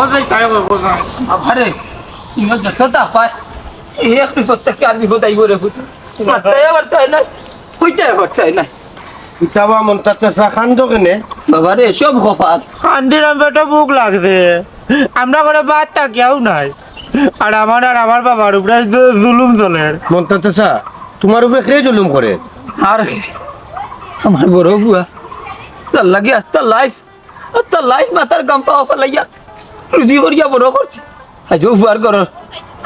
কোথায় তাই কোথায় আরে ইমান যত চাপায় এই এক বিপদ আর বিপদ আইব রে মারতে পারতে না কইতে পারতে না ইতাবা মন্তাতেসা খান্দ কেনে? বাবা রে সব হফাত খান্দিরাম বেটা বুক লাগছে। আমরা করে বাদ তাকিয়াও নাই। আর আমার আর আমার বাবার উপরে জুলুম চলে। মন্তাতেসা তোমার উপরে কে জুলুম করে? আর আমার বড় বুয়া। তার লাগে আস্তা লাইফ তার লাইফ মাথার গাম পাওয়া ফেলাইয়া রুজি করিয়া বড় করছে। আজ বুয়ার কর।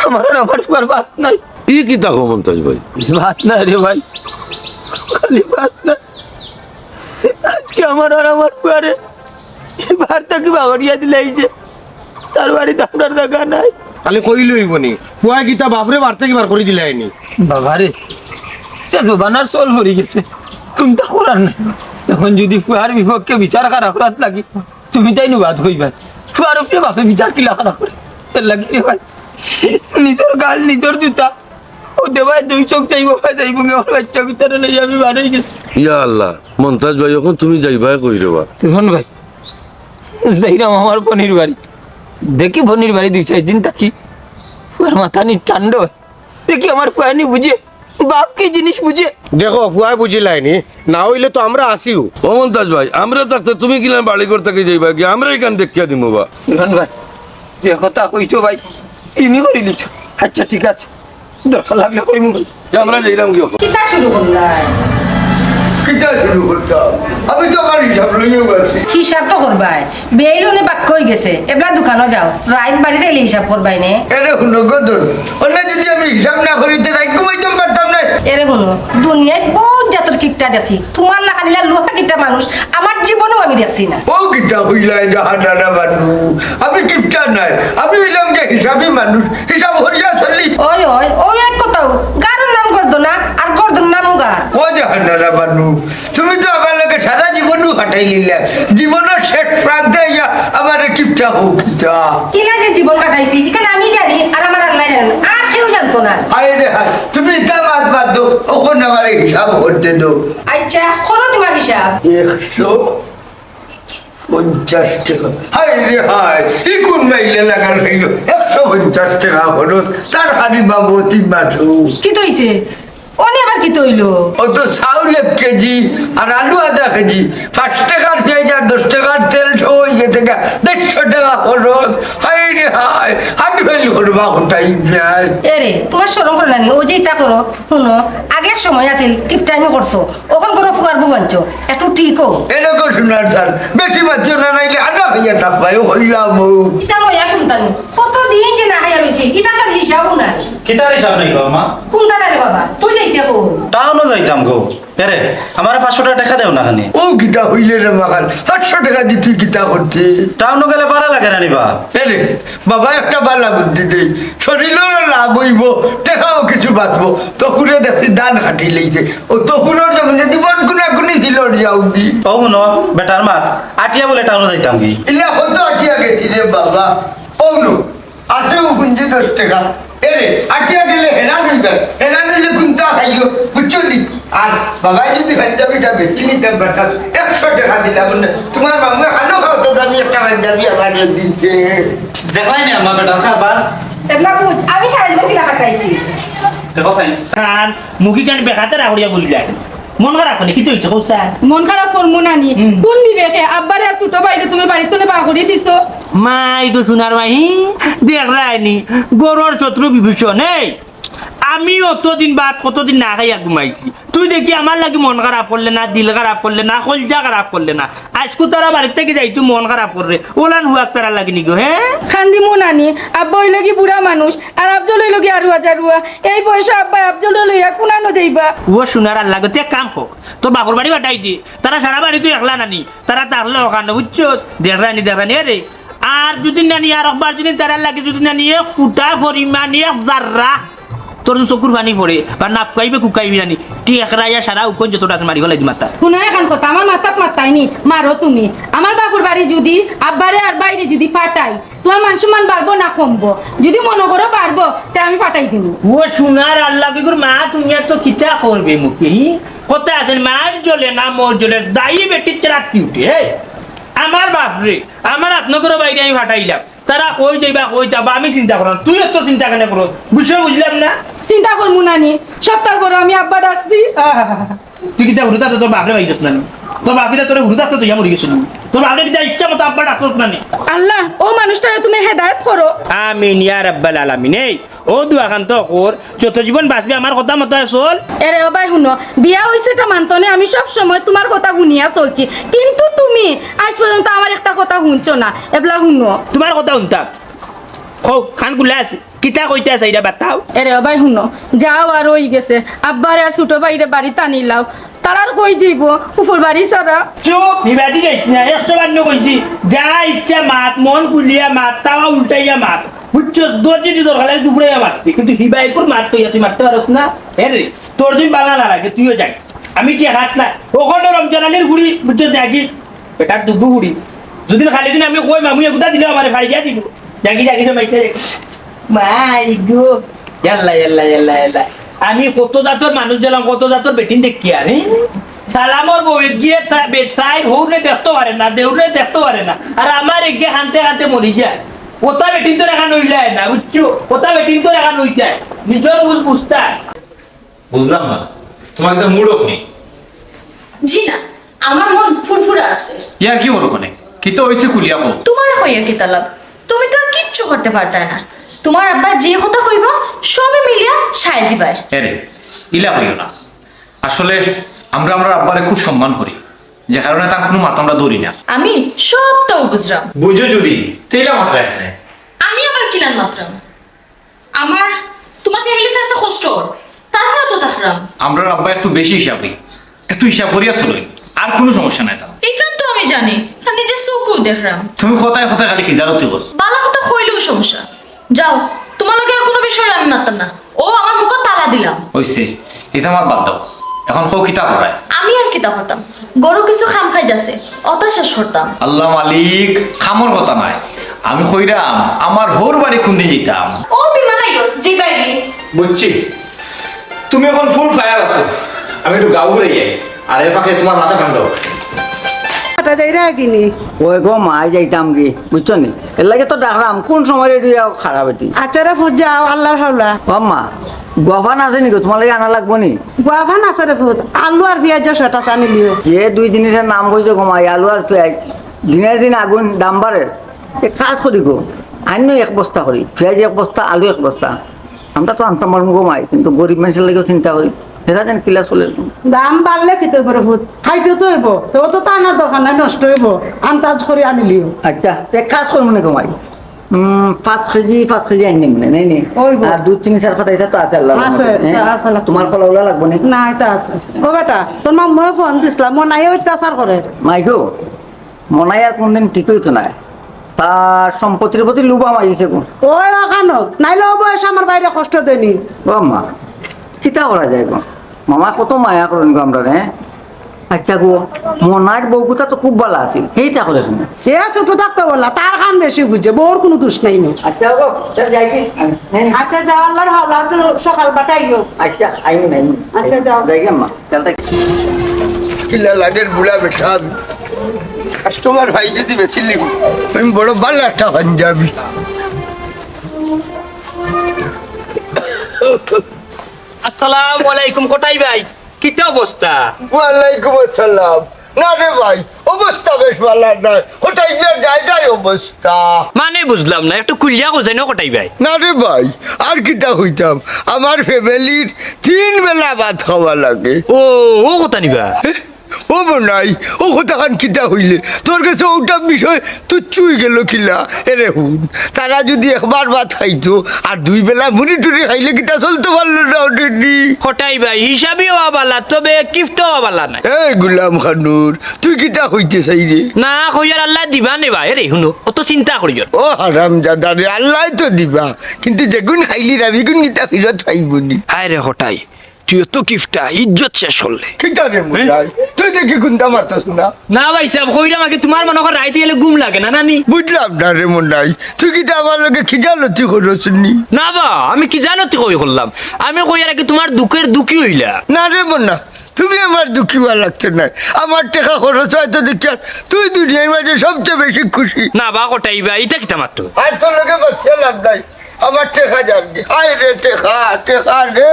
আমার আমার বুয়ার ভাত নাই। ই কি তা মমতাজ ভাই? ভাত না রে ভাই। খালি ভাত না আজকে আমার আর আমার বুয়ারে ভাতটা কি বাগড়িয়া তার বাড়িতে আপনার দেখা নাই। খালি হইবনি পুয়া গীতা বাপরে বাড়তে করে বাবারে এটা জোবানার চল ভরি গেছে। তুমি তা করার নাই। এখন যদি ফুয়ার বিপক্ষে বিচার করা করাত লাগি তুমি তাই नु বাদ ফুয়ার উপরে বাপে বিচার কিলা করা করে? এর লাগি রে ভাই। নিজের গাল নিজের জুতা। ও দেবাই দুই চোখ চাইব ভাই যাইব আমার বাচ্চা ভিতরে লই আমি বাড়াই গেছি। ইয়া আল্লাহ মমতাজ ভাই এখন তুমি যাইবাই কই রেবা তুফান ভাই যাইরাম আমার বনির বাড়ি। দেখি বনির বাড়ি দুই চার দিন থাকি। ফুয়ার মাথা নি ঠান্ড দেখি আমার ফুয়ানি বুঝে। বাপ কি জিনিস বুঝে? দেখো ফুয়াই বুঝিলাইনি। না হইলে তো আমরা আসিও। ও মমতাজ ভাই আমরা থাকতে তুমি কিলাম বাড়ি করতে কি যাইবা কি আমরা এখান দেখিয়া দিমু বা। সুরন ভাই যে কথা কইছো ভাই ইনি করে লিছো। আচ্ছা ঠিক আছে। দরকার লাগলে কইমু ভাই। যে আমরা যাইলাম কি কিতা শুরু করলাই? কিতা শুরু করতাম আমি তো আমার হিসাব লইয়াও আছি। হিসাব তো করবাই। বেইলনে বাক কই গেছে? এবলা দোকানে যাও। রাইত বাড়িতে এলে হিসাব করবাই নে। এরে শুনো গদর অন্য যদি আমি হিসাব না ঘুমাইতে পারতাম না এরে শুনো দুনিয়ায় বহুত জাতর কিপটা দেখছি তোমার না খানিলা লোহা কিপটা মানুষ আমার জীবনেও আমি দেখছি না। ও কিতা হইলাই জাহানারা মানুষ আমি কিপটা নাই আমি হইলাম যে হিসাবই মানুষ হিসাব হরিয়া চলি। ওই ওই ওই এক কথাও গারুর নাম করতো না আর করদোর নাম গার। ও জাহানারা মানুষ তুমি তো আমার লোকে সারা জীবনও হাঁটাই নিলে জীবনের শেষ প্রান্তে আমার কিপটা হোক কিতা কিলা যে জীবন কাটাইছি? এখানে আমি জানি আর আমার আল্লাহ জানেন। আর কেউ জানতো না। হায় রে তুমি ইতা বাদ বাদ দো ওখানে আমার হিসাব করতে দো। আচ্ছা করো তোমার হিসাব। একশো পঞ্চাশ টাকা। হাই রে হাই ই কোন মাইলে লাগাল হইল? একশো পঞ্চাশ টাকা খরচ তার হারি বাবু তিন মাসু কি তৈছে অনে আবার কি তৈলো? ও তো চাউল এক কেজি, আর আলু আধা কেজি। পাঁচ টাকার পেঁয়াজ আর দশ টাকার তেল হয়ে গেছে দেড়শো টাকা খরচ হাই রে হাট ফেল করবা ওটাই পেঁয়াজ এরে তোমার সরম করে নানি ও যে ইটা করো শুনো আগের সময় আছিল টিপ টাইমে করছ ওখন কোনো ফুয়ার বউ একটু ঠিক হো এরকম শোনার স্যার বেশি মাত্র না নাইলে আধা খাইয়া থাকবাই হইলাম ও। লইয়া কোনটানি কত দিন যে না হাইয়া রইছে ইটা তার হিসাবও নাই। কিতার হিসাব নাই গো মা? কোনটা রে বাবা তুই যাইতে হো টাউনও যাইতাম গো। এরে আমার পাঁচশো টাকা টাকা দেও না খানি। ও গীতা হইলে রে মাখান পাঁচশো টাকা দি তুই গীতা করতে টাউনও গেলে পারা লাগে রানিবা এরে বাবা একটা বালা বুদ্ধি দেই। শরীরেরও লাভ হইব টেকাও কিছু বাঁচবো। তখুরে দেখি দান হাঁটি লইছে। ও তখুরের যখন জীবন গুণা গুণি ছিল যাও দি ও শুনো বেটার মাত আটিয়া বলে টাউনও যাইতাম কি? ইলা হতো আটিয়া গেছি রে বাবা। ও নো আছে ও হুঞ্জি দশ টাকা। এরে আটিয়া গেলে হেরান হইবে। হেরান হইলে কুন্তা খাইও? বুঝছ নি? আর বাবাই যদি পাঞ্জাবিটা বেশি নিতাম পারতাম একশো টাকা দিলাম না তোমার মামু খানো খাও তো আমি একটা পাঞ্জাবি আমার দিতে দেখলাই নি আমার বেটার খাবার এবলা বুঝ আমি সারা জীবন কিলা কাটাইছি দেখো চাই কান মুখি কান বেকাতে রাখড়িয়া বলি মন খারাপ মন খারাপ করব নানি কোন বিবেকে? আব্বারে আর ছোট বাইরে তুমি বাড়ি তুলে বা করে দিছো। মাই গো সোনার মাহি দেখ রায়নি গরুর শত্রু বিভীষণ। এই আমি অতদিন বাদ কতদিন না খাইয়া ঘুমাইছি। তুই দেখি আমার লাগি মন খারাপ করলে না দিল খারাপ করলে না কলজা খারাপ করলে না। আজকু তারা বাড়ির থেকে যাই তুই মন খারাপ করলে ওলান হুয়াক তারা লাগি নি গো হ্যাঁ খান্দি মো নানি আব্বা কি বুড়া মানুষ আর আফজল হইল কি আরু হাজার রুয়া এই বয়সে আব্বা আফজল লইয়া কুনানো যাইবা। ও সোনার আল্লাহ গো তুই এক কাম হোক। তোর বাপর বাড়ি বাটাই দি। তারা সারা বাড়ি তুই একলা নানি। তারা তাহলে ওখানে বুঝছ দেখ রানি দেখ রানি রে আর যদি নানি আর একবার যদি তারা লাগে যদি নানি ফুটা পরিমাণ এক জাররা। তোর যদি চকুর পানি পড়ে বা নাপ কাইবে কুকাইবি জানি। তুই একরাইয়া সারা উকন যতটা মারি গলাই দি মাতা। শুনা এখন কথা আমার মাথাত মাতাইনি মারো তুমি। আমার বাপুর বাড়ি যদি আব্বারে আর বাইরে যদি ফাটাই তোমার মান সম্মান বাড়বো না কমবো। যদি মনে করো বাড়বো তে আমি ফাটাই দিব ও সোনার আল্লাহ বিগুর মা তুমি তো কিতা করবে মুখে কথা আছেন মার জ্বলে না মোর জ্বলে দায়ী বেটির রাত্রি উঠে। আমার বাপরে আমার আপনার বাইরে আমি ফাটাইলাম তারা ওই যাইবা ওই যাবা আমি চিন্তা করলাম। তুই এত চিন্তা কেন করো? বিষয় বুঝলাম না? চিন্তা করব নানি। সপ্তাহ পর আমি আব্বা ডাকছি তুই কিতা হুরুতা তোর বাপরে বাইজস না তোর বাপ কিতা তোর হুরুতা তো তুই মরে গেছিল তোর কিতা ইচ্ছা মতো আব্বা ডাকত না আল্লাহ ও মানুষটাকে তুমি হেদায়ত করো। আমিন ইয়া রাব্বাল আলামিন। এই ও দুয়াখান্ত কর যত জীবন বাঁচবি আমার কথা মতো চল। এরে ও ভাই শুনো বিয়া হয়েছে এটা মানতনে আমি সব সময় তোমার কথা শুনিয়া চলছি। কিন্তু তুমি আজ পর্যন্ত আমার একটা কথা শুনছো না। এবলা শুনো। তোমার কথা শুনতাম খৌ খানগুলা আছে কিতা কইতে আছে এটা বাতাও? এরে ও ভাই শুনো যাও আর ওই গেছে। আব্বারে আর ছোট ভাইরে বাড়িতে আনিলাও তারার কই যাইব? ফুফুর বাড়ি সারা চুপ বিবাদি যাইস না, একশো বার কইছি। যা ইচ্ছা মাত, মন গুলিয়া মাত, তাওয়া উল্টাইয়া মাত। বুঝছ তোর যদি দরকার লাগে মারতি কিন্তু হিবাইকুর মাত তো তুই মারতে পারস না। হ্যাঁ রে, তোর যদি বালা না লাগে, তুইও যাই। আমি ঠিক হাত না। ওখানে রমজান আলীর ঘুরি বুঝছ দেখি বেটার দুগু ঘুরি যদি খালি দিন আমি কই মামু এগুতা দিলে আমার ফাড়ি দিয়া দিব। জাগি জাগি মাইতে মাই গো। ইয়াল্লা ইয়াল্লা ইয়াল্লা ইয়াল্লা। আমি কত জাতর মানুষ দিলাম কত জাতর বেটিন দেখি আরে সালামর গিয়ে তাই হৌরে দেখতে পারে না দেউরে দেখতে পারে না। আর আমার এগিয়ে হানতে হানতে মরি যায়। ওটা বেটিন তো রেখা নই যায় না বুঝছ ওটা বেটিন তো রেখা নই যায়। নিজের বুঝ বুঝতা বুঝলাম না। তোমার একটা মুড অফ নেই জি না আমার মন ফুরফুরা আছে। ইয়ার কি ওর ওখানে কি তো হয়েছে কুলিয়া কো তোমার হইয়া কি তালাব তুমি তো আর কিচ্ছু করতে পারতে না। তোমার আব্বা যে কথা কইব সবই মিলিয়া সায় দিবাই এরে ইলা হইও না। আসলে আমরা আমরা আব্বারে খুব সম্মান করি। যে কারণে তার কোনো মাথা আমরা ধরি না। আমি সবটাও বুঝলাম। বুঝো যদি তেলা মাত্রা এখানে। আমি আবার কিলান মাত্রাম আমার তোমার ফ্যামিলিতে এত কষ্ট তারপরে তো তাহরাম আমরা আব্বা একটু বেশি হিসাবই একটু হিসাব করিয়া চলই আর কোনো সমস্যা নাই তার এখান তো আমি জানি। আর নিজের চোখও দেখলাম। তুমি কোথায় কোথায় খালি কিজারতি কর বালা কথা কইলেও সমস্যা। যাও তোমার লগে কোনো বিষয় আমি মারতাম না। ও আমার মুখ তালা দিলাম হইছে এটা আমার বাদ দাও। এখন কৌ কিতা করায় আমি আর কিতা হতাম গরু কিছু খাম খাই যাচ্ছে অত শেষ করতাম আল্লাহ মালিক খামর কথা নাই। আমি কইরাম আমার হোর বাড়ি খুন্দি যেতাম ও বিমানাই জি বাইরে বুঝছি। তুমি এখন ফুল ফায়ার আছো। আমি একটু গাউ ঘুরে যাই আর এর পাখে তোমার মাথা ঠান্ডা হোক। ওই গো মাই যাইতাম কি বুঝছ নি? এর লাগে তো ডাকলাম কোন সময় রেডি খারাপ এটি। আচারে ফুট যাও আল্লাহর হাওলা। ও মা গফান আছে নিকো তোমার লাগে আনা লাগবো নি? গুয়াফান আচারে ফুট আলু আর পেঁয়াজ ছটা চানি লিও। যে দুই জিনিসের নাম কইছো ঘুমাই আলু আর পেঁয়াজ। দিনের দিন আগুন দাম বাড়ে কাজ করি গো আন্য এক বস্তা করি। পেঁয়াজ এক বস্তা আলু এক বস্তা। আমরা তো আনতাম পারব ঘুমাই কিন্তু গরিব মানুষের লাগেও চিন্তা করি। সেটা যেন কিলা চলে দাম বাড়লে কি তৈব ফুট খাইতে তো হইব। তো তো আনার দরকার নাই নষ্ট হইব। আন্দাজ করে আনিলিও। আচ্ছা তো কাজ করব না উম, পাঁচ কেজি পাঁচ কেজি আনি মানে নাই নি। আর দুই তিন চার পাতা এটা তো আছে আল্লাহ আছে, আছে। তোমার ফলা ওলা লাগবো নি না এটা আছে। ও বেটা তোর মা মই ফোন দিছিলাম মন আই অত্যাচার করে। মাইকো মনাই আর কোনদিন ঠিক হইতো না। তার সম্পত্তির প্রতি লুবা মাইছে গো। ওই ওখানো নাইলে ও বয়স আমার বাইরে কষ্ট দেনি ও মা কিতা করা যায় গো? মামা কত মায়া করেন গো আমরা রে। আচ্ছা গো মনার বউকুটা তো খুব ভালো আছিল। সেইটা করে শুনে এ ছোট থাকতে বললা। তার খান বেশি বুঝে বউর কোনো দোষ নাই নো। আচ্ছা গো চল যাই কি? হ্যাঁ, আচ্ছা যাও আল্লাহর হাওলা একটু সকাল বাটাইও আচ্ছা আইমি নাই আচ্ছা, যাও। যাই গে মা চল যাই। কিলা লাগের বুড়া বেঠা কাস্টমার ভাই যদি বেশি লিখ আমি বড় ভালো একটা পাঞ্জাবি। আসসালামু আলাইকুম কোটাই ভাই? কি অবস্থা? ওয়ালাইকুম আসসালাম। না রে ভাই অবস্থা বেশ ভালো নয় যাই যাই অবস্থা। মানে বুঝলাম না একটু কুলিয়া কোথায় না কোটাই ভাই? না রে ভাই আর হইতাম? আমার ফ্যামিলির তিন বেলা ভাত খাওয়া লাগে। ও ও কথা নিবা? ও নাই ও কথাখান কিতা হইলে? তোর কাছে ওটা বিষয় তুচ্ছুই গেল কিলা? এরে হুন তারা যদি একবার ভাত খাইতো আর দুই বেলা মুড়ি টুড়ি খাইলে কিতা চলতে পারল না ওটেনি কোটাই ভাই হিসাবই হওয়া বালা তবে গিফট হওয়া বালা নাই। এই গুলাম খানুর তুই কিতা হইতে চাই রে? না কইয়ার আল্লাহ দিবা নে ভাই রে শুনো অত চিন্তা করিও ও হারাম দাদা রে আল্লাহ তো দিবা কিন্তু যেগুন খাইলি রাবি গুণ কিতা ফিরত খাইবনি হায় রে হটাই তুই তো গিফটটা ইজ্জত শেষ করলে। কিতা রে মুরাই? দেখি কোনটা মাতাস না। না ভাই সাহেব কইরা আমাকে? তোমার মনে কর রাইতে গেলে ঘুম লাগে না নানি? বুঝলাম না রে মনাই তুই কিতা আমার লগে খিজালতি করছনি? না বা আমি কি জানো তুই কই করলাম? আমি কইয়ার আগে তোমার দুঃখের দুঃখী হইলা? না রে মন্না তুমি আমার দুঃখী হওয়া লাগছে না। আমার টাকা খরচ হয়তো দেখি তুই দুনিয়ার মাঝে সবচেয়ে বেশি খুশি। না বা কটাইবা এটা কিতা মাত্র? আর তোর লোকে বাঁচিয়ে লাভ নাই। আমার টেকা জানবি হায় রে টেকা টেকা রে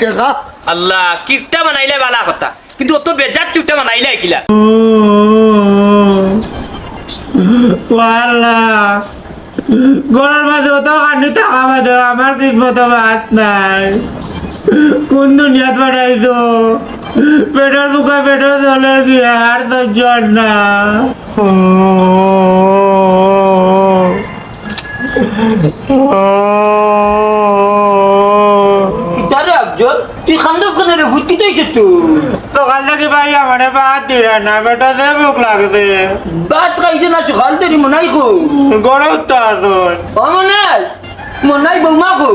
টেকা। আল্লাহ কিপটা বানাইলে বালা কথা। কিন্তু অত বেজাত কিপটা বানাইলে কিলা মাঝে অত কান্দি থাকা মাঝে আমার কিসমত ভাত নাই। কোন দুনিয়াত পাঠাইছো? পেটের বুকে পেটে চলে গিয়ে আর না। তুই খান্দব কেন রে ভুতি তো তো সকাল থেকে ভাই আমার ভাত দিলে না পেটে যে ভুক লাগছে। বাত খাইছে না সকাল থেকে মনাই খো গরম তো আসুন ও মনাই মনাই বৌমা খো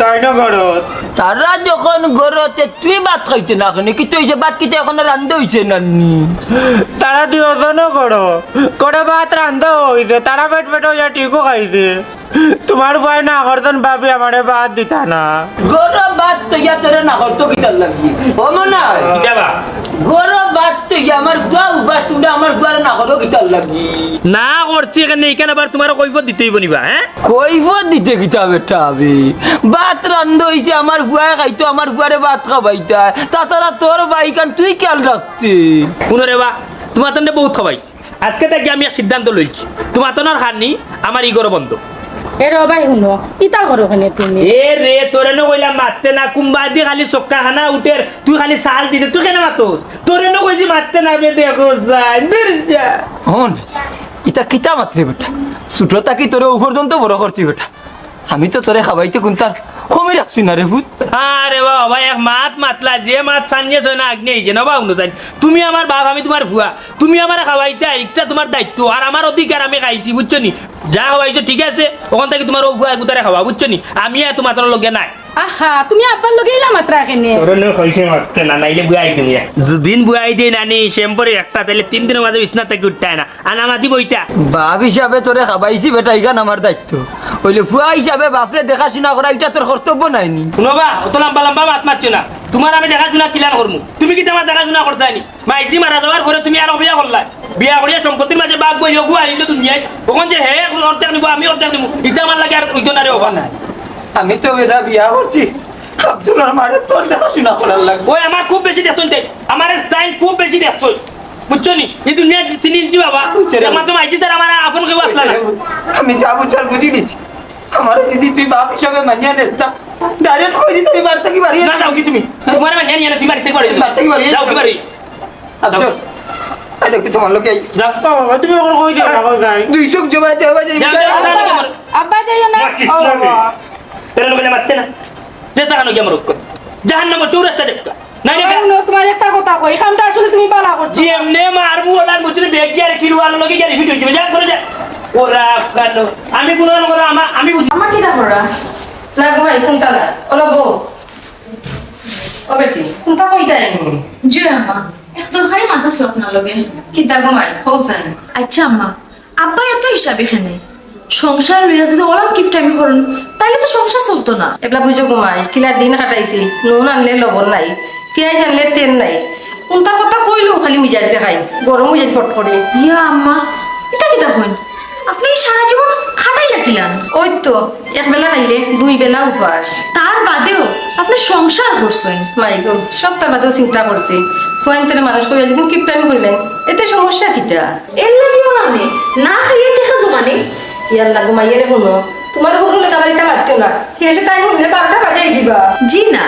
তাই না গরম তারা যখন গরতে তুই ভাত খাইতে না কেন কি তুই যে ভাত কিতে এখন রান্ধে হইছে নানি? তারা দুজনও করো করে ভাত রান্ধা হইছে তারা পেট পেট হইয়া ঠিকও খাইছে। তোমার ভয় না করতেন ভাবি আমারে ভাত দিতা না। গরম ভাত তো ইয়া তোরা না করতো কিতার লাগি। ও মনাই যাবা গরম ভাত তো ইয়া আমার গাও ভাত তুমি আমার গুয়ারে না করো কিতার লাগি। না করছি এখানে এখানে আবার তোমার কৈফত দিতেই বনিবা হ্যাঁ? কইব দিতে কিতা বেটা আবে? ভাত রান্ধ হইছে আমার বুয়া খাইতো আমার বুয়ারে ভাত খাবাইতা। তাছাড়া তোর বাইকান তুই খেয়াল রাখতে শুনো রে বা তোমার তন্ডে বহুত খাবাইছি। আজকে থেকে আমি এক সিদ্ধান্ত লইছি। তোমার তো আর আমার ইগর বন্ধ। এ রবাই শুনো ইতা করো কেনে তুমি। এ রে তোরে ন কইলাম মারতে না কুম্বা দি খালি সক্কা খানা উঠের তুই খালি চাল দিতে তুই কেন মাতো তোরে ন কইছি মারতে না বে দেখো যাই দূর যা। হন ইতা কিতা মাত্রে বেটা? ছোটো তাকি তোরে উপর পর্যন্ত বড় করছি বেটা? আমি তো তোরে খাবাইতে কোনটার কমে রাখছি না রে ভূত। আরে বাবা, এক মাত মাতলা, যে মাত সানিয়ে ছয় না আগ্নে যে নবা উনো জানি তুমি আমার বাপ, আমি তোমার ভুয়া। তুমি আমার খাওয়াইতে একটা তোমার দায়িত্ব, আর আমার অধিকার আমি খাইছি, বুঝছ নি? যা খাওয়াইছো ঠিক আছে, ওখান থেকে তোমার ও ভুয়া গুতারে খাওয়া, বুঝছ নি? আমি আর তোমার লগে নাই। আহা তুমি আব্বার লগে ইলা মাত্রা কেনে যদিন বুয়াই দিয়ে নানি শ্যাম্পরে একটা তাহলে তিন দিনের মাঝে বিছনা থেকে উঠতে না। আর আমাদি বইটা বাপ হিসাবে তোরে খাবাইছি বেটা ইগান আমার দায়িত্ব। হইলে ফুয়া হিসাবে বাপরে দেখাশোনা করা এটা তোর কর্তব্য নাইনি শুনবা অত লম্বা লম্বা মাত মারছো না। তোমার আমি দেখাশোনা কিলান করমু তুমি কি তোমার দেখাশোনা করছানি মাইজি মারা যাওয়ার পরে তুমি আর বিয়া করলা বিয়া করিয়া সম্পত্তির মাঝে বাঘ বই হবু আইলে দুনিয়ায় ওখান যে হে অর্ধেক নিবো আমি অর্ধেক নিবো ইটা আমার লাগে আর ওখান নাই। আমি তো বেটা বিয়া করছি। আব্দুল্লার মারে তোর দেখাশোনা করার লাগবে। ওই আমার খুব বেশি দেখছন তাই আমার টাইম খুব বেশি দেখছন বুঝছ নি? এই দুনিয়া চিনিছি বাবা। আমার তো মাইজি স্যার আমার আপন কেউ আসলা না আমি যা বুঝার বুঝি দিছি। আমার দিদি তুই বাপ হিসাবে মানিয়া নেস্তা ডাইরেক্ট কই আমি বাড়িতে কি বাড়ি না যাও কি তুমি? তোমার মানে জানি তুমি বাড়িতে করে বাড়িতে কি বাড়ি যাও কি বাড়ি? আব্দুল আরে কি তোমার লোকে যাও। বাবা তুমি ওখানে কই দিও না যাই। দুই চোখ জমা যাই যাও। আব্বা যাইও না। মারতে না? যে সাকানো কি আমার জাহান নামে চৌরাস্তা দেখতা। নাই এই রে শুনো, তোমার একটা কথা কই এখানটা আসলে তুমি বালা করছ। জি এমনে মারবো ওলার মুচরে বেগ গিয়ে কিলো আলো লগে গিয়ে ভিডিও দিবে যা করে যা। ওরা কানো আমি কোনো করে আমার আমি বুঝি আমার ভাই কোনটা না? অলপ বউ। ও বেটি কোনটা কইতাই? জি আম্মা। এক দরকারি মাথা স্লক না লগে আচ্ছা আম্মা। আব্বা এত হিসাব এখানে। সংসার লইয়া যদি ওলাম গিফট আমি করুন তাইলে তো সংসার চলতো না। এবলা বুঝো ঘুমাই কিলা দিন কাটাইছি নুন আনলে লবণ নাই পেঁয়াজ আনলে তেল নাই। কোনটার কথা কইলো খালি মিজাজ দেখাই গরম মিজাজ ফট করে। ইয়া আম্মা এটা কিতা হইন আপনি সারা জীবন খাটাই রাখিলেন। ওই তো এক বেলা খাইলে দুই বেলা উপবাস তার বাদেও আপনি সংসার করছেন। মাই গো সব তার বাদেও চিন্তা করছি। ফুয়াইন্তরে মানুষ করে যদি কিপটামি করিলেন এতে সমস্যা কিতা? এর লাগিও মানে না খাইয়ে দেখা জমানে ইয়াল্লা ঘুমাইয়ে রে শুনো তোমার সরু লেখা বাড়িটা মারতো না। সে এসে তাই হইলে বারোটা বাজাই দিবা। জি না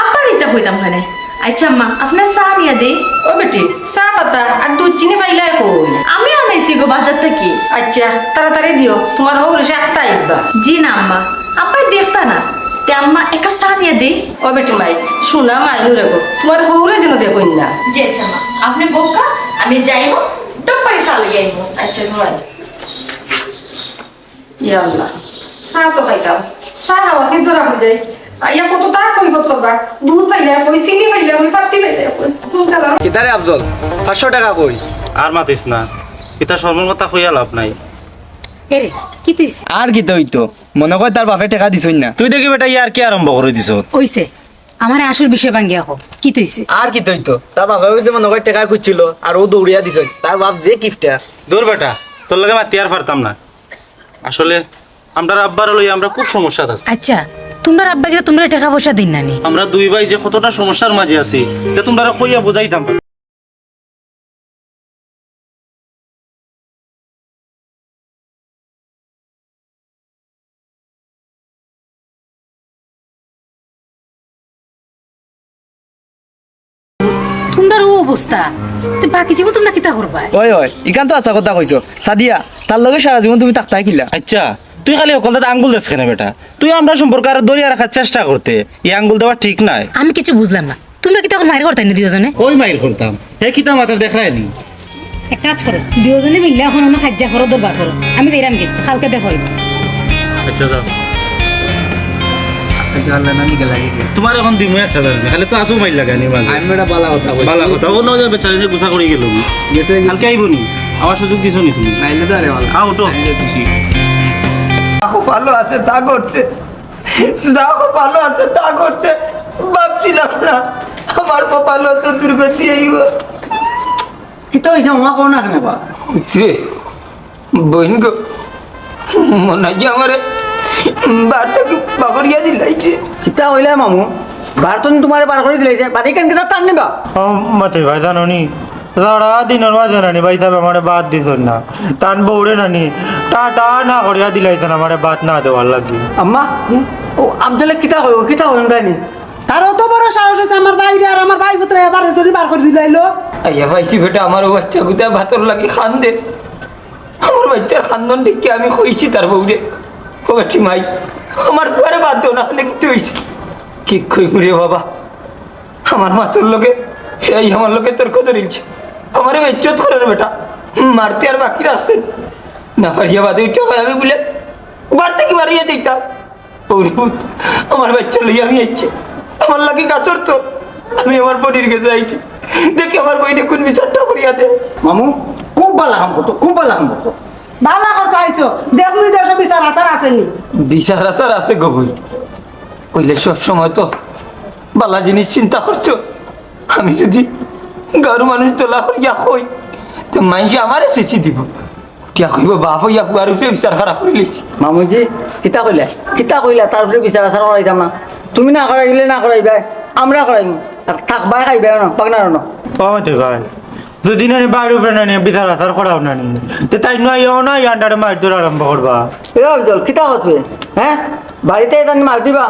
আব্বার এটা হইতাম খানে আচ্ছা আম্মা আপনার চা নিয়ে দে ও বেটি চা পাতা আর দুধ চিনি পাইলাই কই? আমি আনাইছি গো বাজার থেকে আচ্ছা তাড়াতাড়ি দিও। তোমার হৌ এসে একটা আইবা। জি না আম্মা আব্বাই দেখতা না। তে আম্মা একটা চা নিয়ে দে ও বেটি মাই শোনা মাইনু রে গো। তোমার হৌরে যেন দেখুন না। জি আচ্ছা আপনি বোকা আমি যাইব টপ্পাই চা লই আইব আচ্ছা ঘুমাই। ইয়াল্লা চা তো খাইতাম চা খাওয়া কি ধরা পড়ে আইয়া কত তা কই কত বা দুধ পাইলে কই চিনি পাইলে কই পাতি পাইলে কই কোন কালার কিতারে আফজল পাঁচশো টাকা কই আর মাতিস না। এটা সর্বর কথা কইয়া লাভ নাই। এরে কি তুইছে আর কি তো হইতো মনে কর তার বাপে টাকা দিছই না। তুই দেখি বেটা ইয়ার কি আরম্ভ করে দিছ? ওইছে আমার আসল বিষয় কি আর কি তৈ তো তার বাবা হয়েছে মনে করে টাকা খুঁজছিল আর ও দৌড়িয়া দিছ তার বাপ যে কিফটা দূর বেটা তোর লগে মাতি আর পারতাম না। আসলে আমরা আব্বার লই আমরা খুব সমস্যা আছে। আচ্ছা তোমরা আব্বাকে তোমরা টাকা পয়সা দিন নানি। আমরা দুই ভাই যে কতটা সমস্যার মাঝে আছি যে তোমরা কইয়া বুঝাইতাম। অবস্থা? তো বাকি জীবন তোমরা কিতা করবা? ওই ওই ইকান তো আচ্ছা কথা কইছো সাদিয়া তার লগে সারা জীবন তুমি তাকতাই কিলা? আচ্ছা তুই খালি অকল দাদা আঙ্গুল দেশ কেন বেটা? তুই আমরা সম্পর্ক আর দরিয়া রাখার চেষ্টা করতে এই আঙ্গুল দেওয়া ঠিক নাই। আমি কিছু বুঝলাম না। তোমরা কি তখন মায়ের করতাই না দুজনে কই মাইল করতাম হে কিতা মাথার দেখায়নি এক কাজ করো দুজনে মিললে এখন অন্য খাজ্জা করো দরবার করো আমি যাইরাম গে কালকে দেখো আচ্ছা যাও তোমার এখন দিমু একটা বাজে। খালি তো আসু মাইল লাগানি মাঝে আমি এটা বালা কথা কইছি। ভালো কথা। ও নয় বেচারে যে গুছা করে গেল। গেছে কালকে আইব নি। আমার সুযোগ দিছো নি তুমি। নাইলে তো আরে বালা। আও তো খুশি। ভালো আছে তা করছে। যাও ভালো আছে তা করছে। ভাবছিলাম না আমার কপাল তো দুর্গতি আইব। কিতা হয়েছে মামা করো না কেন বা? উঠছে বইন গো। মনে হয় আমারে দিলাইছে কিতা হইলে মামু বারতন তোমার বার করে দিলে বাড়ি কেন কিতা নিবা? মতে ভাই জানো নি সারা দিনের মাঝে নানি ভাই তবে আমার বাদ না। তান বউরে নানি টাটা না করিয়া দিলাইছেন আমার বাদ না দেওয়ার লাগি। আম্মা ও আবদুল্লাহ কিতা হইব কিতা হইন রানি তার অত বড় সাহস আছে আমার বাইরে আর আমার ভাই পুত্র এবার ধরে বার করে দিলাইলো আইয়া পাইছি বেটা আমার বাচ্চা গুতা ভাতর লাগি খান দে আমার বাচ্চার খান্দন দেখে আমি কইছি তার বউরে। ও মাই আমার ঘরে বাদ না হলে কি হইছে? কি কইব রে বাবা? আমার মা তোর লোকে, এই আমার লোকে তোর কত রিলছে? আমার বেচ্চত করে রে বেটা। মারতে আর বাকি আসছে। না পারিয়া বাদে উঠে আমি বলে, বাড়তে কি বাড়িয়ে দিতাম ওরে আমার বাচ্চা লইয়া আমি আইছি। আমার লাগি কাচর তো, আমি আমার বোনের কাছে আইছি। দেখি আমার বইনে কোন বিচারটা করিয়া দে মামু, খুব ভালো করতো খুব ভালো করতো ভালো করছ আইছো দেখুন দেশ বিচার আচার আসেনি বিচার আচার আছে গবই কইলে সব সময় তো বালা জিনিস চিন্তা করছ আমি যদি গারু মানুষ তোলা করিয়া কই তো মানুষ আমারে চেঁচি দিব। কিয়া কইব বাপ হইয়া বুয়ার উপরে বিচার খারাপ করে লিছি মামুজি কিতা কইলা? কিতা কইলা? তারপরে বিচার আচার করাইতাম না। তুমি না করাইলে না করাইবাই আমরা করাইম। আর থাকবাই খাইবাই না পাকনার না ও মতে ভাই দুদিন আনি বাড়ির উপরে নানি বিচার আচার করাও নানি। তো তাই নয় ইও না ইয়ান্ডারে মার ধরে আরম্ভ করবা। এ জল কিতা করবে? হ্যাঁ বাড়িতে জানি মার দিবা?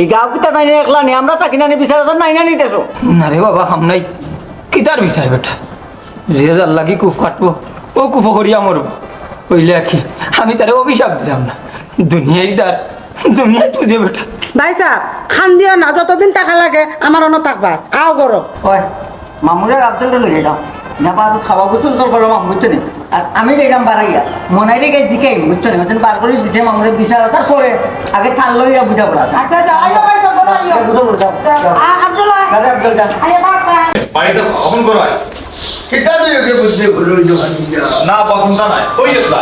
এই গাঁও কিতা নাই একলা নি? আমরা থাকি না নি বিচার আচার নাই না নিতেছো না রে বাবা হাম নাই। কিতার বিচার বেটা? যে যার লাগি কুফ কাটবো ও কুফ করিয়া মরব ওইলে কি আমি তারে অভিশাপ দিলাম না। দুনিয়াই দার দুনিয়া তুজে বেটা। ভাই সাহেব খান দিও না যতদিন টাকা লাগে আমার অন্য থাকবা আও করো ওই মামুরের আব্দুলটা লই যাও তো খাওয়া বুঝছ তোর বড় মাম বুঝছ আর আমি যাইলাম বাড়াইয়া মনে রে গাই জিকাই বুঝছ না ওখানে বার করে দিতে মামুরের বিচার আচার করে আগে থাল লইয়া বুঝা পড়া আচ্ছা আচ্ছা আইও ভাই সব আইও বুঝো বুঝা আব্দুল বাড়তা বাড়িতে কখন করো কিতা তুই ওকে বুঝতে ভুলো না বসন্ত নাই। ওই গেছিল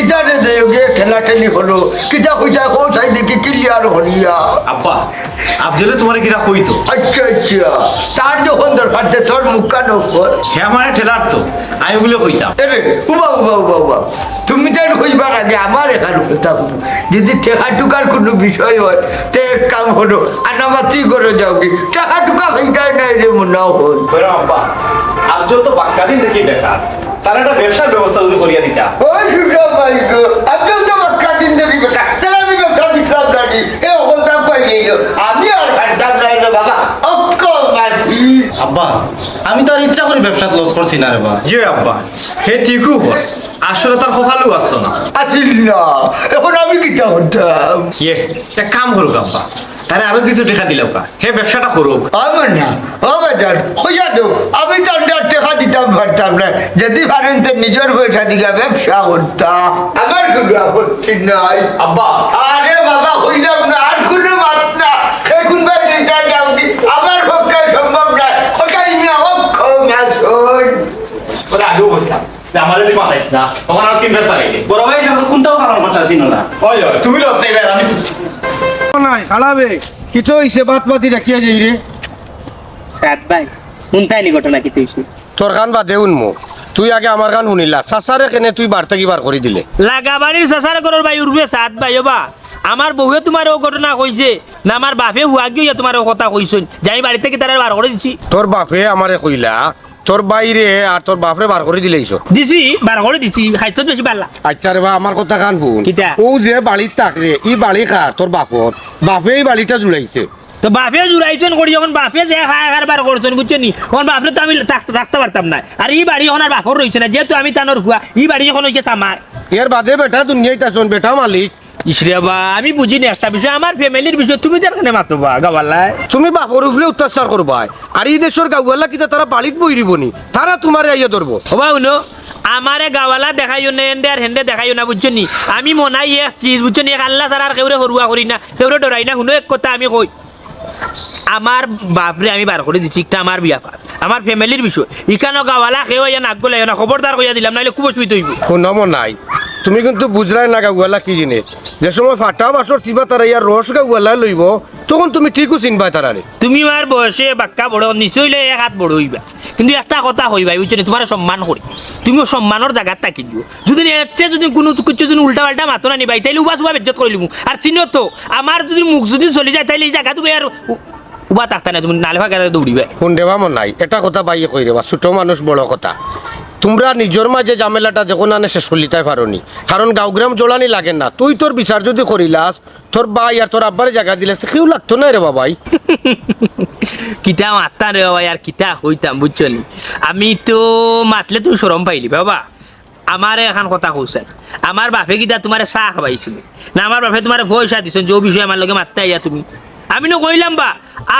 কিতা রে দে ওকে ঠেলা ঠেলি হলো। কিতা কইতা কো চাই দেখি ক্লিয়ার হলিয়া। আব্বা আফজলে তোমার কিনা কইতো? আচ্ছা আচ্ছা। তার যখন দরকার দে তোর মুখ কান উপর। হে আমার ঠেলার তো। আমি বলে কইতাম। এরে উবা উবা উবা উবা। তুমি তাই হইবার আগে আমার এখান কথা যদি ঠেকা টুকার কোনো বিষয় হয় তে এক কাম হলো আনামাতি করে যাও কি টাকা টুকা হয়ে যায় না রে মনে হল আফজল তো বাক্কা দিন দেখি বেকার। তার একটা ব্যবসার ব্যবস্থা যদি করিয়া দিতা। ওই সুযোগ ভাই গো। আজকাল তো বাক্কা দিন বেকার তাহলে আমি ব্যবসা দিতাম নানি এ অবস্থা কই গেল? আমি আর হারতাম নাই রে বাবা। অক্ক মাঝি। আব্বা আমি তো আর ইচ্ছা করে ব্যবসাত লস করছি না রে বা যে আব্বা হে ঠিকও কর আসলে তার সকালও আসতো না। আছিল না। এখন আমি কিতা করতাম ইয়ে এক কাম করুক আব্বা। তারে আরও কিছু টাকা দিলাম কা হে ব্যবসাটা করুক। আমার না ও বাজার হইয়া দো আমি তো টাকা দিতাম পারতাম না। যদি পারেন তো নিজের পয়সা দিকে ব্যবসা করতাম। আমার কোনো আপত্তি নাই। আব্বা। আরে বাবা হইলাম না আর কোনো মাত না। এখন ভাই দিতে যাও কি আমার পক্ষে সম্ভব নয় হঠাৎ আমি অক্ষম আসই বলে আগেও বলছিলাম আমার যদি মাতাইস না? তখন আর তিন বেচা রেখে বড় ভাই কোনটাও কারণ করতেছি না। ওই ওই তুমি লস আমি নাই খালাবে। কিছু হইছে বাত বাতি রাখিয়া যাই রে। সাত ভাই শুনতাই নি ঘটনা কি তুইছি তোর গান বাদে উনমু তুই আগে আমার গান শুনিলা। সাসারে কেনে তুই বার্তা কি বার করে দিলে? লাগাবাড়ির সাসার করর ভাই উঠবে সাত ভাই বা। আমার বউয়ে তোমার ও ঘটনা কইছে না আমার বাপে হুয়া গিয়ে তোমার ও কথা কইছেন যাই বাড়ি থেকে তারা বার করে দিচ্ছি তোর বাপে আমারে কইলা তোর বাইরে আর তোর বাপরে বার করে দিলেইছ দিছি বার করে দিছি খাইছত বেশি পারলা। আচ্ছা রে বা আমার কথা গান শুন। কিতা? ও যে বাড়ির তাকরে ই বাড়ি খা তোর বাপর বাপে এই বাড়িটা জুড়াইছে। তো বাপে জুড়াইছেন করি যখন বাপে যে খায় খার বার করছেন বুঝছেন? তখন বাপরে তো আমি রাখতে পারতাম না। আর এই বাড়ি এখন আর বাপর রয়েছে না। যেহেতু আমি তানোর হুয়া এই বাড়ি যখন হয়েছে আমার এর বাদে বেটা দুনিয়াইতে আসুন বেটা মালিক। ইসরে বা আমি বুঝিনি একটা বিষয় আমার ফ্যামিলির বিষয় তুমি যার কানে মাতো বা গাওয়ালায় তুমি বাপর উপরে অত্যাচার করবাই আর এই দেশের গাউয়ালা কিতা তারা বাড়িত বইরিবনি তারা তোমারে আইয়া ধরবো। হবা উনো আমারে গাওয়ালা দেখাইও না এন্ডে আর হেন্ডে দেখাইও না বুঝছ নি? আমি মনাই এক চিজ বুঝছ নি? এক আল্লাহ তার আর কেউরে হরুয়া করি না কেউরে ডরাই না শুনো এক কথা আমি কই। আমার বাপরে আমি বার করে দিচ্ছি একটা আমার বিয়া পার আমার ফ্যামিলির বিষয়। ইখানো গাওয়ালা কেউ নাক গলাই না খবরদার কইয়া দিলাম নাহলে খুব অসুবিধা হইব। শুনম নাই তুমি কিন্তু বুঝলাই না গাউয়ালা কি জিনিস? যে সময় ফাটা বাসর চিবা তারা ইয়ার রস গাউয়ালা লইব তখন তুমি ঠিকও চিনবাই তারারে। তুমি আমার বয়সে বাক্কা বড় নিশ্চয় হইলে এক হাত বড় হইবা। কিন্তু একটা কথা হইবা বুঝছ তোমার সম্মান করি তুমিও সম্মানের জায়গাত থাকি দিও। যদি এতে যদি কোনো কিছু যদি উল্টা পাল্টা মাতো না নিবাই তাইলে উবা সুবা বেজ্জত করে লিমু। আর চিনো তো আমার যদি মুখ যদি চলি যায় তাইলে এই জায়গা তুমি আর উবা থাকতা না তুমি নালে ভাগে দৌড়িবা কোন দেবা মন নাই এটা কথা বাইয়ে কই দেবা ছোট মানুষ বড় কথা। তোমরা নিজের মাঝে ঝামেলাটা যখন আনে শেষ করিতে পারোনি। কারণ গাঁওগ্রাম জোড়ানি লাগে না। তুই তোর বিচার যদি করিলাস, তোর ভাই আর তোর আব্বারে জায়গা দিলাস কেউ লাগতো না রে বাবাই। কিতা মাত্তা রে বাবা আর কিতা হইতাম, বুঝছ আমি তো মাতলে তুমি সরম পাইলি বাবা। আমার এখন কথা কৌছেন আমার বাপে কিতা তোমার চাহ খাবাইছিল না, আমার বাপে তোমার পয়সা দিছেন যে বিষয়ে আমার লগে মাত্তা আইয়া তুমি। আমি নো কইলাম বা,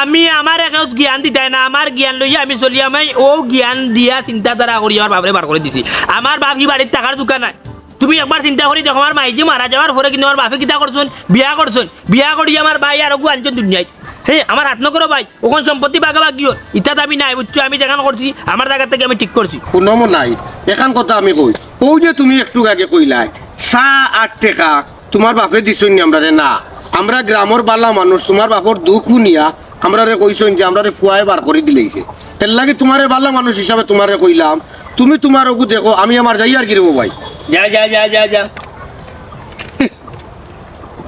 আমি আমার এখন জ্ঞান দিতাই না, আমার জ্ঞান লইয়া আমি চলি, আমি ও জ্ঞান দিয়া চিন্তাধারা করি আমার বাপরে বার করে দিছি। আমার বাপ কি বাড়ির টাকার দোকান নাই? তুমি একবার চিন্তা করি দেখো আমার মাইজি মারা যাওয়ার পরে কিন্তু আমার বাপে কিতা করছেন বিয়া করছেন বিয়া করি আমার ভাই আর ওগু আনছেন দুনিয়ায় হে আমার হাত নকরো ভাই ওখান সম্পত্তি বাগা বাগিও ইত্যাদ আমি নাই, বুঝছ? আমি যেখানে করছি আমার জায়গা থেকে আমি ঠিক করছি শুনম নাই। এখান কথা আমি কই ও যে তুমি একটু আগে কইলাই চা আট টাকা তোমার বাপে দিছই নি আমরা না। আমরা গ্রামের বালা মানুষ, তোমার বাপর দুঃখ নিয়া আমরা রে কইছই যে আমরা রে ফুয়ায় বার করে দিলেইছে। এর লাগে তোমারে বালা মানুষ হিসাবে তোমারে কইলাম, তুমি তোমার ওগু দেখো, আমি আমার যাই আর রে ভাই। যা যা যা যা যা।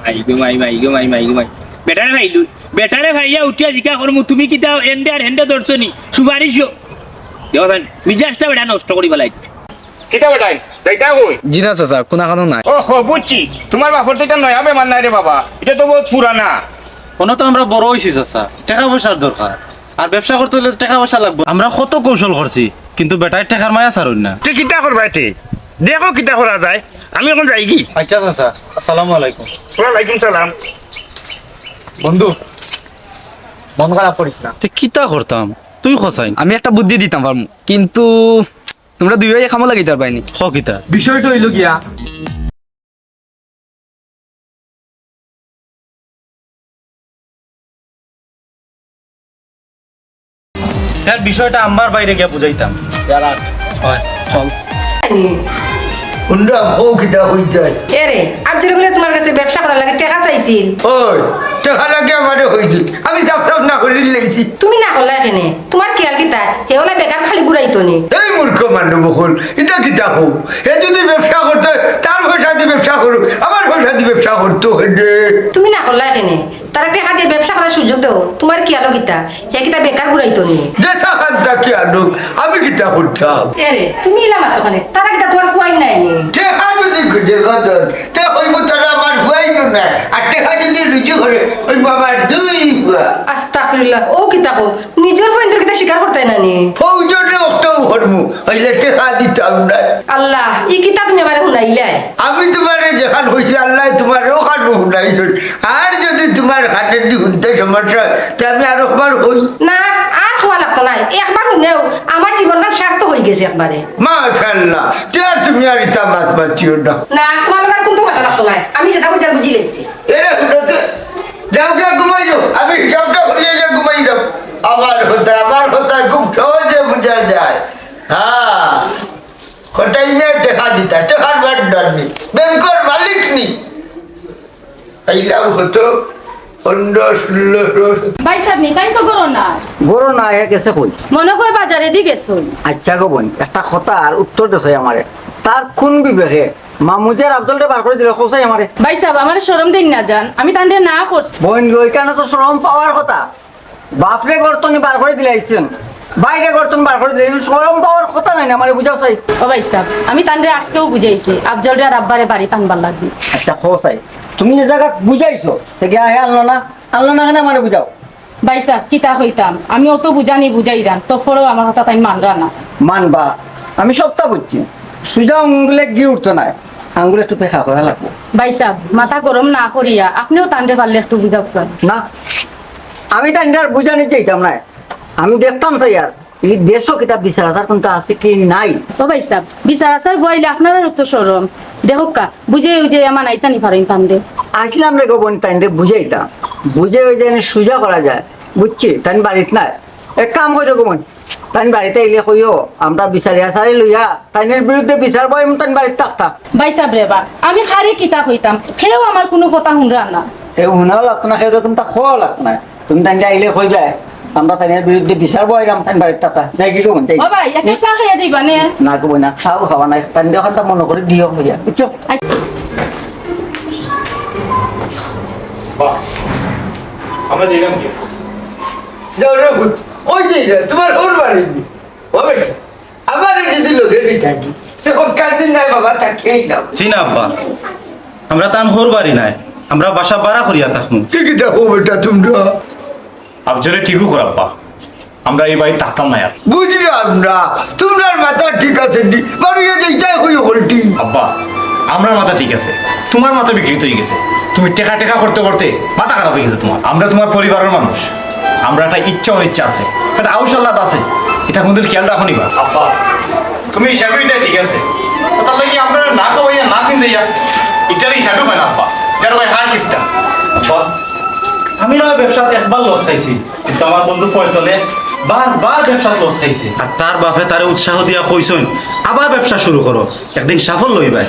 মাই গো মাই মাই। গো ভাইয়া উঠিয়া তুমি এন্ডে সুপারিশ মিজাজটা বেটা নষ্ট করি বলাই কিতা বেটাই যাইতা কই জি না চাচা কোনো কানো নাই। ও হো বুঝছি। তোমার বাপর তো এটা নয়া বেমার নাই রে বাবা। এটা তো বহুত পুরানা কোনো তো আমরা বড় হয়েছি চাচা। টাকা পয়সার দরকার আর ব্যবসা করতে হলে টাকা পয়সা লাগবে। আমরা কত কৌশল করছি কিন্তু বেটার টাকার মায়া ছাড়ুন না। তুই কিতা করবা এতে? দেখো কিতা করা যায়। আমি এখন যাই কি? আচ্ছা চাচা। আসসালামু আলাইকুম। ওয়ালাইকুম সালাম। বন্ধু। মন খারাপ করিস না। তে কিতা করতাম? তুই খসাইন আমি একটা বুদ্ধি দিতাম পারমু। কিন্তু তোমরা দুই ভাই খামো লাগিতে পারবাইনি হকিতা বিষয়টা হইল গিয়া তার বিষয়টা আমার বাইরে গিয়ে বুঝাইতাম। হয় চল। কুন্ডা ও কিতা হই যায় এরে আব্দুল বলে তোমার কাছে ব্যবসা করার লাগে টাকা চাইছিল। ওই টাকা লাগে আমারে হইছিল। আমি সাপ সাপ না করে দিলেইছি তুমি না করলা এখানে। তোমার খেয়াল কিতা হেওলা বেকার খালি ঘুরাইতো নি। এই মূর্খ মান্ড বকুল এটা কিতা হো এ যদি ব্যবসা করতে তার পয়সা দিয়ে ব্যবসা করুক আমার পয়সা দিয়ে ব্যবসা করতো রে। তুমি না করলা এখানে। তারা টাকা দিয়ে ব্যবসা সুযোগ দেও তোমার কি আলো কিতা হে কিতা বেকার ঘুরাইতো নি? দেশা খান্তা কি আনুক আমি কিতা করতাম এরে তুমি এলাম তারা কিতা তোমার খুয়াই নাই যদি খুঁজে কদন তে হইব তারা আমার হুয়াইল না আর টেকা যদি রুজু করে হইব আমার দুই আস্তাগফিরুল্লাহ ও কিতা কো নিজের ফ্রেন্ডের কিতা স্বীকার করতে না নি? ফৌজনে অক্টাও হরমু হইলে টেকা দিতাম না আল্লাহ ই কিতা তুমি আমারে শুনাইলাই? আমি তোমার যেখান হয়েছে আল্লাহ তোমার ওখান আর যদি তোমার হাটের দি শুনতে সমস্যা হয়, আমি আর একবার হই। না আর খোয়া লাগতো নাই একবার শুনেও আমার জীবনটা স্বার্থ হয়ে গেছে একবারে। মাশাল্লাহ তে আর তুমি আর ইতা মাত মাতিও না। না তোমার মাথা লাগতো নাই আমি যেটা বুঝি এরে যাও কে ঘুমাই যাও। আমি হিসাবটা করিয়ে যা ঘুমাই যাও। আমার হতা আমার হতা খুব সহজে বোঝা যায়। হ্যাঁ কটাই মেয়ে টেকা দিতা টেকার ভান্ডার নি ব্যাংকর মালিক নি আইলাম হতো। ভাই সাহেব নিতাই তো করো না গরু না আয়া গেছে কই? মনে বাজারে দি গেছুন আচ্ছা গো বোন একটা কথা আর উত্তর দেছে আমারে। তার কোন বিবেকে? মামুজের আব্দুলটা বার করে দিল কোসাই আমারে। ভাই সাহেব আমার সরম দিন না যান। আমি তান্ডে না করছি। বোন তো শ্রম পাওয়ার কথা। বাপরে গর্তনি বার করে দিলে আইছেন বাইরে গর্তন বার করে দিলে। শ্রম পাওয়ার কথা নাই না? আমারে বুঝাও চাই। ও ভাই সাহেব আমি তান্ডে আজকেও বুঝাইছি আফজলরে আর আব্বারে বাড়ি টানবার লাগবে। আচ্ছা খোসাই তুমি যে জায়গা বুঝাইছো থেকে আহে আনলো না? আনলো না কেন আমারে বুঝাও? সাহেব কিতা হইতাম? আমি অত বুঝানি বুঝাইরাম তো আমার কথা তাই মানরা না। মানবা? আমি সবটা বুঝছি। সুজা আঙ্গুলে গিয়ে উঠতো না। আঙ্গুলে একটু পেখা করা লাগবো। সাহেব মাথা গরম না করিয়া আপনিও তান্ডে পারলে একটু বুঝাও না আমি তাই আর বুঝানি চাইতাম না। আমি দেখতাম চাই আর। এই দেশও কিতাব বিচার তার কিন্তু আছে কি নাই? ও ভাই সাহেব বিচার আসার বইলে আপনার তো সরম দেখো কা বুঝে বুঝে আমার নাইতানি পারেন তান্ডে আসলাম রে গোবন তাই বুঝাইতাম বুঝে ওই যে সুজা করা যায়। বুঝছি তাই বাড়িত নাই। এক কাম করে গোবন তাই বাড়িতে এলে কইও আমরা বিচারি আসারি লইয়া তাইনের বিরুদ্ধে বিচার বই তাই বাড়িতে থাকতাম। ভাই সাহেব রেবা আমি খারি কিতা হইতাম। সেও আমার কোনো কথা শুনরা না। এই শুনাও লাগতো না সেরকম তা খোয়াও লাগতো না। তুমি তাই আইলে কই যায়। আমরা তাইনের বিরুদ্ধে বিচার বইরাম তাই বাড়িতে থাকা যাই কি ভাই একটা চা খাইয়া যাইবা নে? না গোবন না খাও খাওয়া নাই। তাই ওখান মনে করে দিও হইয়া বুঝছ আমরা দিলাম কি? যাও রে ভূত ওই যে রে, তোমার ওর বাড়ি ও বেটা আমার যদি লোকে নি থাকি দেখো কান্দিন নাই বাবা থাকিই না। চিনা আব্বা আমরা তান হোর বাড়ি নাই আমরা বাসা বাড়া করিয়া থাকমু। দেখো বেটা তোমরা। আফজলে ঠিকও করাব্বা আমরা এই বাড়ি থাকতাম না আর বুঝলাম না তোমরার মাথা ঠিক আছে নি? বাড়িয়ে যেটাই হই হলটি আব্বা আমার মাথা ঠিক আছে। তোমার মাথা বিকৃত হয়ে গেছে। তুমি টেকা টেকা করতে করতে মাথা খারাপ হয়ে গেছে তোমার। আমরা তোমার পরিবারের মানুষ। আমরা একটা ইচ্ছা অনিচ্ছা আছে। একটা আউসাল্লাদ আছে। এটা কোনদিন খেয়াল রাখো নিবা আব্বা তুমি হিসাবে এটা ঠিক আছে। তার লাগি আমরা না খাওয়াইয়া না ফিন যাইয়া এটার হিসাবে হয় না আব্বা। এটার হয় হার গিফটটা আব্বা আমি নয় ব্যবসাত একবার লস খাইছি কিন্তু আমার বন্ধু ফয়সলে বারবার ব্যবসাত লস খাইছে। আর তার বাপে তারে উৎসাহ দিয়া কইছেন আবার ব্যবসা শুরু করো একদিন সাফল লইবাই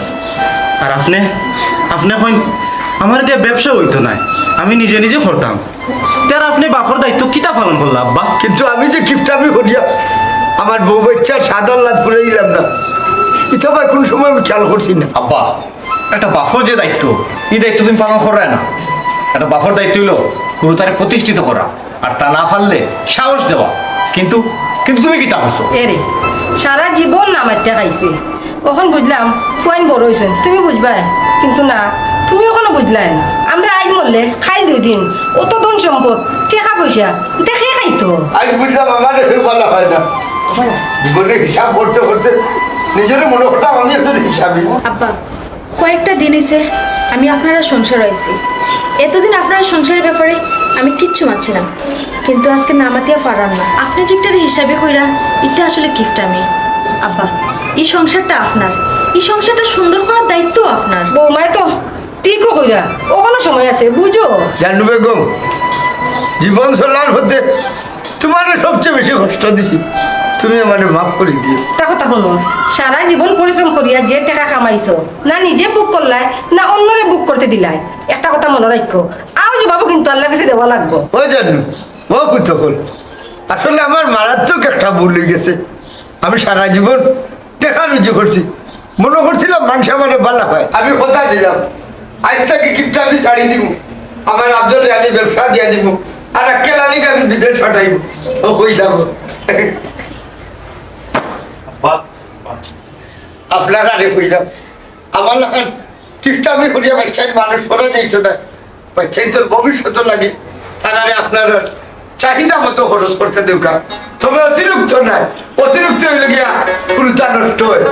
আর আপনি আপনি কইন আমার দিয়ে ব্যবসা হইতো নাই আমি নিজে নিজে করতাম। তার আপনি বাপর দায়িত্ব কিতা পালন করলা আব্বা? কিন্তু আমি যে কিফটামি করিয়া আমার বউ বাচ্চার সাদা লাদ করে দিলাম না এটা কোন সময় আমি খেয়াল করছি না। আব্বা একটা বাফর যে দায়িত্ব এই দায়িত্ব তুমি পালন করবে না। একটা বাফর দায়িত্ব হলো গুরু তারে প্রতিষ্ঠিত করা। আর তা না পারলে সাহস দেওয়া। কিন্তু কিন্তু তুমি কি তা করছ? এরে সারা জীবন নামাইতে খাইছে। ওখন বুঝলাম ফুয়াইন বড় হয়েছেন তুমি বুঝবা কিন্তু না তুমি ওখানে বুঝলাই না। আমরা আজ মরলে খাই দুই দিন অত ধন সম্পদ টেকা পয়সা দেখে খাইতো। আজ বুঝলাম আমার এসে বলা হয় না। জীবনে হিসাব করতে করতে নিজের মনে করতাম আমি একজন হিসাবই আব্বা কয়েকটা দিন হয়েছে আমি আপনারা সংসার হয়েছি এতদিন আপনার সংসারের ব্যাপারে আমি কিচ্ছু মানছিলাম কিন্তু আজকে নামাতিয়া পারাম না আপনি যেটা হিসাবে কইরা এটা আসলে গিফট আমি। আব্বা এই সংসারটা আপনার। এই সংসারটা সুন্দর করার দায়িত্ব আপনার। বৌমায় তো ঠিকও কইরা ওখানে সময় আছে বুঝো? জানু বেগম জীবন চলার হতে তোমার সবচেয়ে বেশি কষ্ট দিছি। তুমি আমার মাফ করে দিও। একটা কথা শুনো সারা জীবন পরিশ্রম করিয়া যে টাকা কামাইছো না নিজে বুক করলাই না অন্যরে বুক করতে দিলাই একটা কথা মনে রাখো আও যে বাবু কিন্তু আল্লাহ কাছে দেওয়া লাগবো। ও জানু ও পুতকল আসলে আমার মারাত্মক একটা ভুল হয়ে গেছে। আমি সারা জীবন টেকা রুজু করছি মনে করছিলাম মানুষ আমার বালা হয়। আমি কথা দিলাম আজ থেকে গিফট আমি ছাড়ি দিব আমার আব্দুল আমি ব্যবসা দিয়া দিব আর কেলালিকে আমি বিদেশ পাঠাইব ও হই যাব? আপনার আরে হইলাম আমার লাগান আমি করিয়া বাচ্চাই মানুষ করা যাইতো না। বাচ্চাই তোর ভবিষ্যৎ লাগে। তারারে আপনার চাহিদা মতো খরচ করতে দেউকা। তবে অতিরিক্ত নাই। অতিরিক্ত হইলে গিয়া পুরুতা নষ্ট হয়।